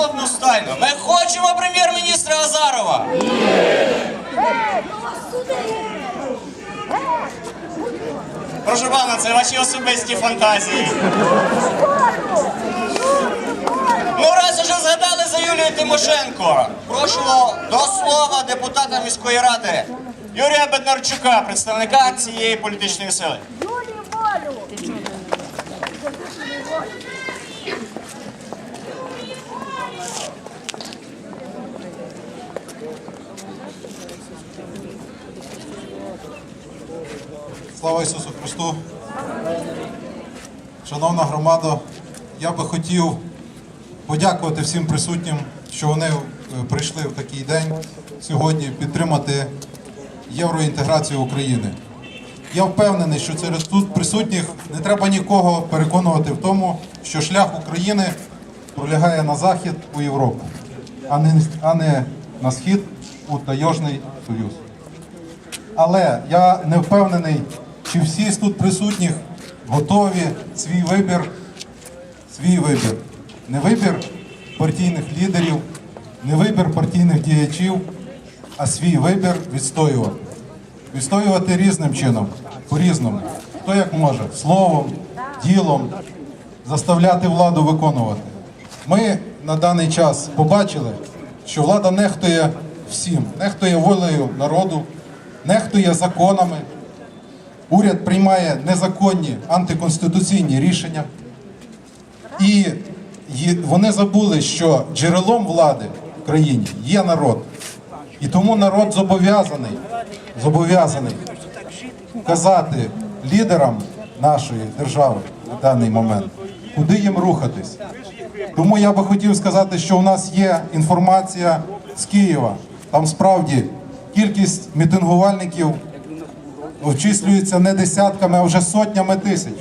одностайно. Ми хочемо прем'єр-міністра Азарова. Прошу пана, це ваші особисті фантазії. Ну, раз уже згадали за Юлію Тимошенко. Прошу до слова депутата міської ради Юрія Беднарчука, представника цієї політичної сили. Юлі волю! Слава Ісусу Христу! Шановна громада, я би хотів подякувати всім присутнім, що вони е, прийшли в такий день сьогодні підтримати євроінтеграцію України. Я впевнений, що серед тут присутніх не треба нікого переконувати в тому, що шлях України пролягає на захід у Європу, а не, а не на схід у Тайожний Союз. Але я не впевнений, чи всі з тут присутніх готові свій вибір, свій вибір, не вибір партійних лідерів, не вибір партійних діячів, а свій вибір відстоювати. Відстоювати різним чином, по-різному. Хто як може, словом, ділом, заставляти владу виконувати. Ми на даний час побачили, що влада нехтує всім, нехтує волею народу, нехтує законами. Уряд приймає незаконні антиконституційні рішення. І вони забули, що джерелом влади в країні є народ. І тому народ зобов'язаний, зобов'язаний казати лідерам нашої держави на даний момент, куди їм рухатись. Тому я би хотів сказати, що у нас є інформація з Києва. Там справді кількість мітингувальників обчислюється не десятками, а вже сотнями тисяч.